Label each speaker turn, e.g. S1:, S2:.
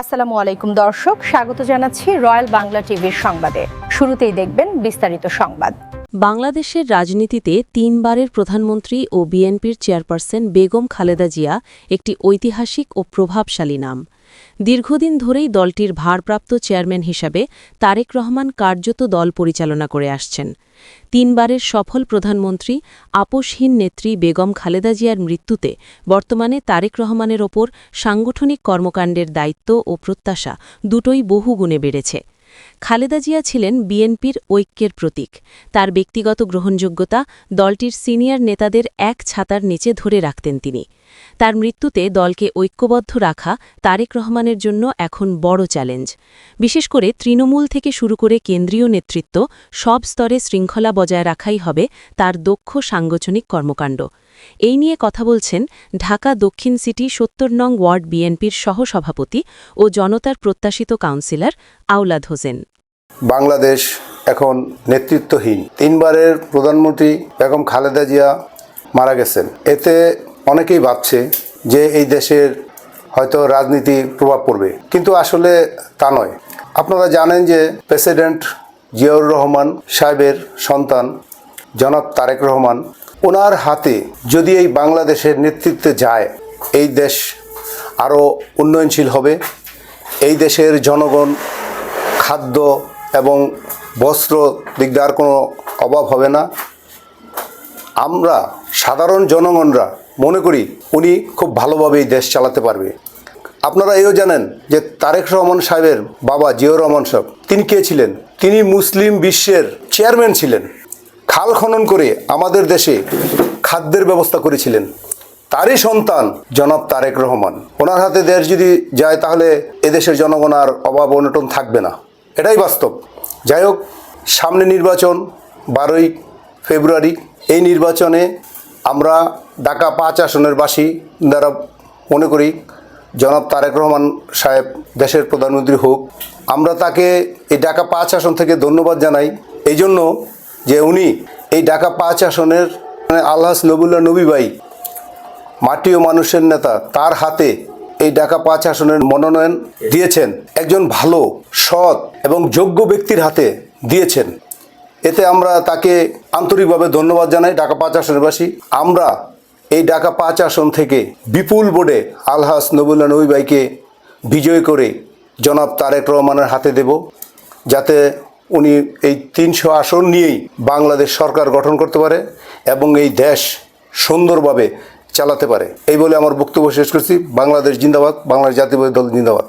S1: আসসালামু আলাইকুম দর্শক স্বাগত জানাচ্ছি রয়্যাল বাংলা টিভির সংবাদে। শুরুতেই দেখবেন বিস্তারিত সংবাদ।
S2: বাংলাদেশের রাজনীতিতে তিনবারের প্রধানমন্ত্রী ও বিএনপির চেয়ারপারসন বেগম খালেদা জিয়া একটি ঐতিহাসিক ও প্রভাবশালী নাম। দীর্ঘদিন ধরেই দলটির ভারপ্রাপ্ত চেয়ারম্যান হিসাবে তারেক রহমান কার্যত দল পরিচালনা করে আসছেন। তিনবারের সফল প্রধানমন্ত্রী, আপোষহীন নেত্রী বেগম খালেদা জিয়ার মৃত্যুতে বর্তমানে তারেক রহমানের ওপর সাংগঠনিক কর্মকাণ্ডের দায়িত্ব ও প্রত্যাশা দুটোই বহুগুণে বেড়েছে। খালেদা জিয়া ছিলেন বিএনপির ঐক্যের প্রতীক। তার ব্যক্তিগত গ্রহণযোগ্যতা দলটির সিনিয়র নেতাদের এক ছাতার নিচে ধরে রাখতেন তিনি। তার মৃত্যুতে দলকে ঐক্যবদ্ধ রাখা তারেক রহমানের জন্য এখন বড় চ্যালেঞ্জ। বিশেষ করে তৃণমূল থেকে শুরু করে কেন্দ্রীয় নেতৃত্ব সব স্তরে শৃঙ্খলা বজায় রাখাই হবে তার দক্ষ সাংগঠনিক কর্মকাণ্ড। এই নিয়ে কথা বলছেন ঢাকা দক্ষিণ সিটি সত্তর নং ওয়ার্ড বিএনপির সহসভাপতি ও জনতার প্রত্যাশিত কাউন্সিলর আওলাদ হোসেন।
S3: বাংলাদেশ এখন নেতৃত্বহীন। তিনবারের প্রধানমন্ত্রী বেগম খালেদা জিয়া মারা গেছেন। এতে অনেকেই ভাবছে যে এই দেশের হয়তো রাজনীতি প্রভাব পড়বে। কিন্তু আসলে তা নয়। আপনারা জানেন যে প্রেসিডেন্ট জিয়াউর রহমান সাহেবের সন্তান জনাব তারেক রহমান, ওনার হাতে যদি এই বাংলাদেশের নেতৃত্বে যায়, এই দেশ আরও উন্নয়নশীল হবে। এই দেশের জনগণ খাদ্য এবং বস্ত্র দিক দিয়ে আর কোনো অভাব হবে না। আমরা সাধারণ জনগণরা মনে করি উনি খুব ভালোভাবে এই দেশ চালাতে পারবে। আপনারা এও জানেন যে তারেক রহমান সাহেবের বাবা জিয়াউর রহমান সাহেব, তিনি কে ছিলেন? তিনি মুসলিম বিশ্বের চেয়ারম্যান ছিলেন। খাল খনন করে আমাদের দেশে খাদ্যের ব্যবস্থা করেছিলেন। তারই সন্তান জনাব তারেক রহমান। ওনার হাতে দেশ যদি যায় তাহলে এদেশের জনগণ আর অভাব অনটন থাকবে না। এটাই বাস্তব। যাই হোক, সামনে নির্বাচন বারোই ফেব্রুয়ারি। এই নির্বাচনে আমরা ঢাকা পাঁচ আসনের বাসী দ্বারা মনে করি, জনাব তারেক রহমান সাহেব দেশের প্রধানমন্ত্রী হোক। আমরা তাকে এই ঢাকা পাঁচ আসন থেকে ধন্যবাদ জানাই। এই জন্য যে উনি এই ঢাকা পাঁচ আসনের মানে আল্লাহ নবুল্লাহ নবী ভাই, মাটি ও মানুষের নেতা, তার হাতে এই ঢাকা পাঁচ আসনের মনোনয়ন দিয়েছেন। একজন ভালো, সৎ এবং যোগ্য ব্যক্তির হাতে দিয়েছেন। এতে আমরা তাকে আন্তরিকভাবে ধন্যবাদ জানাই ঢাকা পাঁচ আসনবাসী। আমরা এই ঢাকা পাঁচ আসন থেকে বিপুল বোর্ডে আলহাস নবুল্লা নবী ভাইকে বিজয় করে জনাব তারেক রহমানের হাতে দেব, যাতে উনি এই তিনশো আসন নিয়েই বাংলাদেশ সরকার গঠন করতে পারে এবং এই দেশ সুন্দরভাবে চালাতে পারে। এই বলে আমার বক্তব্য শেষ করছি। বাংলাদেশ জিন্দাবাদ, বাংলাদেশ জাতীয় দল জিন্দাবাদ।